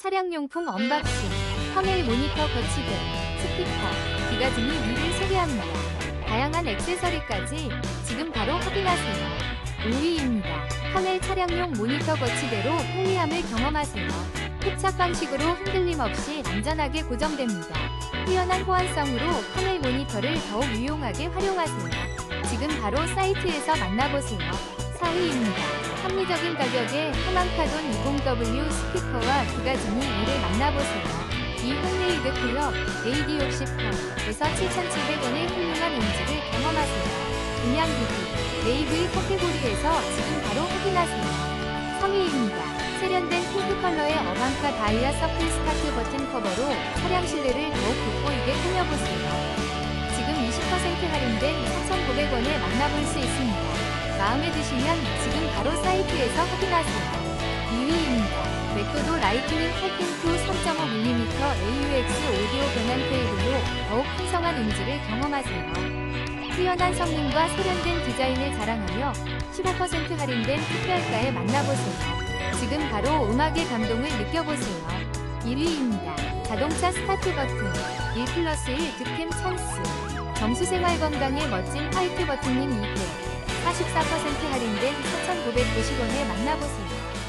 차량용품 언박싱, 터널 모니터 거치대, 스피커, 기가 등의 류를 소개합니다. 다양한 액세서리까지 지금 바로 확인하세요. 5위입니다. 터널 차량용 모니터 거치대로 편리함을 경험하세요. 흡착 방식으로 흔들림 없이 안전하게 고정됩니다. 뛰어난 호환성으로 터널 모니터를 더욱 유용하게 활용하세요. 지금 바로 사이트에서 만나보세요. 4위입니다. 합리적인 가격에 하만카돈 20W 스피커와 기가진이 이를 만나보세요. 이 홈메이드 클럽 AD60%에서 7,700원의 훌륭한 음질을 경험하세요. 음향기기 레이블 카테고리에서 지금 바로 확인하세요. 3위입니다. 세련된 핑크 컬러의 어반카 다이아 서클 스타트 버튼 커버로 차량 실내를 더욱 돋보이게 꾸며보세요. 지금 20% 할인된 4,900원에 만나볼 수 있습니다. 마음에 드시면 지금 바로 사이트에서 확인하세요. 2위입니다. 맥도도 라이트닝 할킹2 3.5mm AUX 오디오 변환 케이블로 더욱 풍성한 음질을 경험하세요. 뛰어난 성능과 세련된 디자인을 자랑하며 15% 할인된 특별가에 만나보세요. 지금 바로 음악의 감동을 느껴보세요. 1위입니다. 자동차 스타트 버튼 1 플러스 1 득템 찬스 정수 생활 건강의 멋진 화이트 버튼님 2대 44% 할인된 4,990원에 만나보세요.